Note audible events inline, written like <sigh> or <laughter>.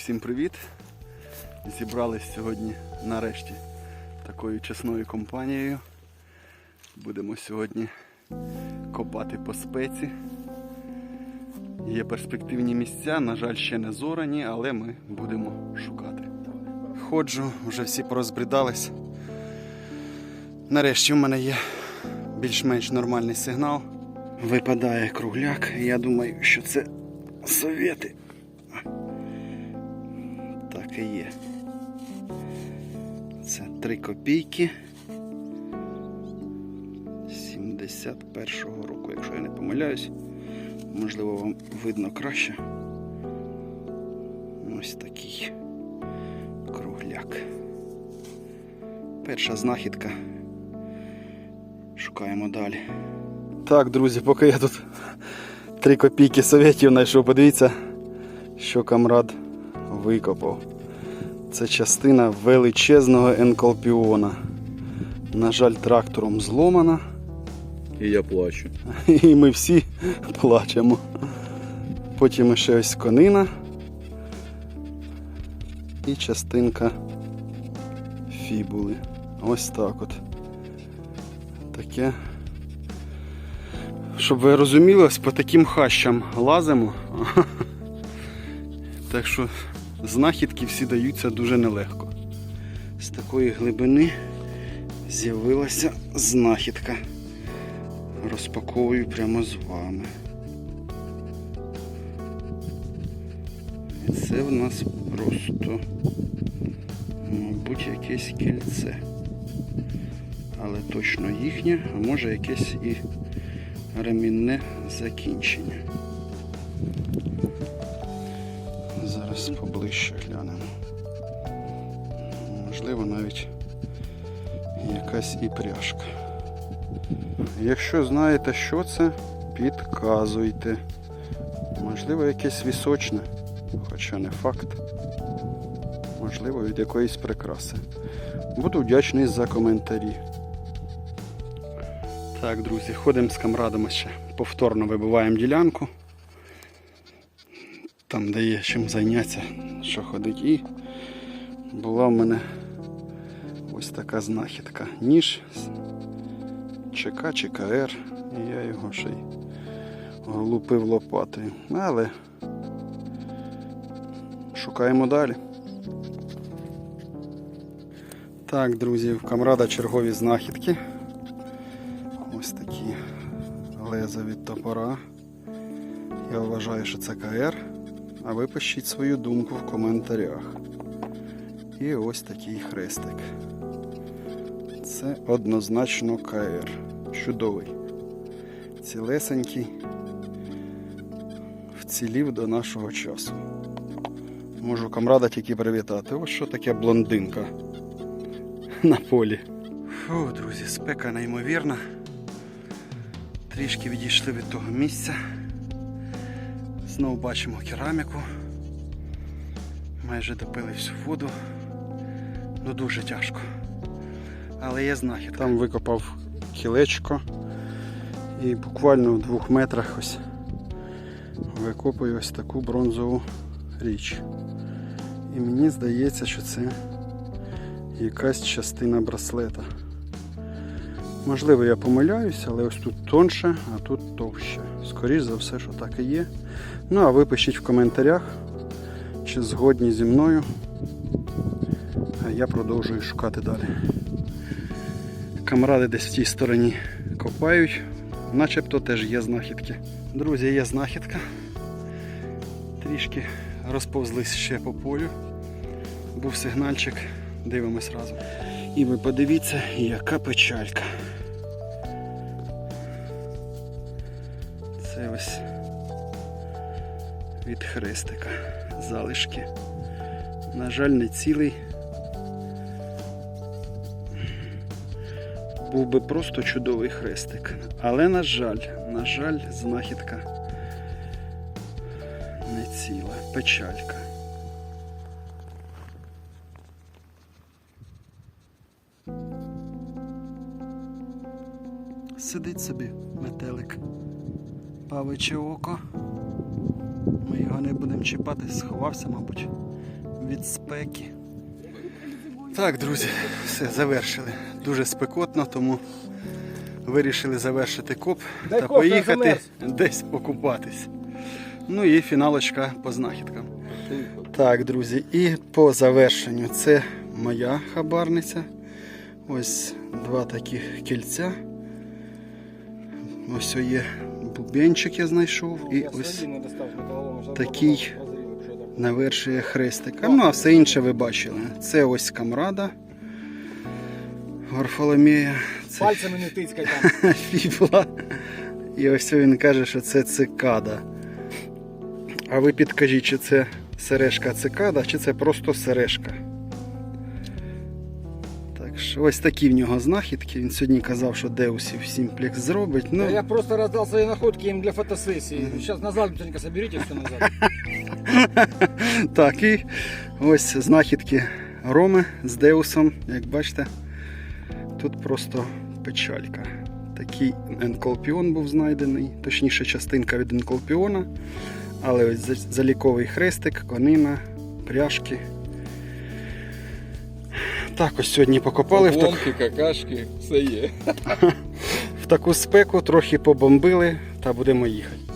всім привіт! Зібрались сьогодні нарешті такою чесною компанією. Будемо сьогодні копати по спеці. Є перспективні місця, на жаль, ще не зорані, але ми будемо шукати. Ходжу, вже всі порозбрідались. Нарешті в мене є більш-менш нормальний сигнал. Випадає кругляк, я думаю, що це совєти. Так і є. Це 3 копійки 71-го року, якщо я не помиляюсь. Можливо, вам видно краще. Ось такий кругляк. Перша знахідка. Шукаємо далі. Так, друзі, поки я тут 3 копійки совєтів знайшов, подивіться, що камрад викопав. Це частина величезного енколпіона. На жаль, трактором зломана. І я плачу. <laughs> І ми всі плачемо. Потім ще ось конина. І частинка фібули. Ось так от. Таке. Щоб ви розуміли, по таким хащам лазимо. <laughs> Так що знахідки всі даються дуже нелегко. З такої глибини з'явилася знахідка. Розпаковую прямо з вами. І це в нас просто, мабуть, якесь кільце. Але точно їхнє, а може якесь і ремінне закінчення. Зараз поближче глянемо. Можливо, навіть якась і пряжка. Якщо знаєте, що це, підказуйте. Можливо, якесь вісочне, хоча не факт. Можливо, від якоїсь прикраси. Буду вдячний за коментарі. Так, друзі, ходимо з камрадами ще. Повторно вибиваємо ділянку. Там, де є чим зайнятися, що ходить. І була в мене ось така знахідка. Ніж ЧК чи КР, і я його ще й лупив лопатою. Але шукаємо далі. Так, друзі, в камрада чергові знахідки. Ось такі леза від топора. Я вважаю, що це КР. А ви пишіть свою думку в коментарях. І ось такий хрестик. Це однозначно КР. Чудовий. Цілесенький. Вцілів до нашого часу. Можу камрада тільки привітати. Ось що таке блондинка на полі. Фу, друзі, спека неймовірна. Трішки відійшли від того місця. Знову бачимо кераміку. Майже допили всю воду. Ну дуже тяжко. Але є знахідка. Там викопав кілечко і буквально в двох метрах ось викопую ось таку бронзову річ. І мені здається, що це якась частина браслета. Можливо, я помиляюсь, але ось тут тонше, а тут товще. Скоріше за все, що так і є. Ну, а ви пишіть в коментарях, чи згодні зі мною. А я продовжую шукати далі. Камради десь в тій стороні копають, начебто теж є знахідки. Друзі, є знахідка. Трішки розповзлись ще по полю. Був сигнальчик, дивимось разом. І ви подивіться, яка печалька. Це ось від хрестика. Залишки. На жаль, не цілий. Був би просто чудовий хрестик. Але, на жаль, на жаль, знахідка не ціла. Печалька. Сидить собі метелик. Павиче око. Ми його не будемо чіпати, сховався, мабуть. від спеки. Так, друзі, все, завершили. Дуже спекотно, тому вирішили завершити коп Дай та поїхати десь покупатись. Ну і фіналочка по знахідкам. Так, друзі, і по завершенню це моя хабарниця. Ось два таких кільця. Ось є бубенчик я знайшов. І ось такий навершує хрестика. Ну, а все інше ви бачили. Це ось камрада Варфоломея. Це Пальцями не тицькай там. <laughs> фібула. І ось він каже, що це цикада. А ви підкажіть, чи це сережка цикада, чи це просто сережка. Ось такі в нього знахідки. Він сьогодні казав, що Деусів сімплекс зробить. Ну, Я просто раздал свои находки им для фотосессии. Сейчас назад быстренько соберите все назад. <laughs> Так, і ось знахідки Роми з Деусом. Як бачите, тут просто печалька. Такий енколпіон був знайдений, точніше частинка від енколпіона. Але ось заліковий хрестик, конина, пряжки. Так, ось сьогодні покопали так, какашки, все є. <laughs> в таку спеку, трохи побомбили та будемо їхати.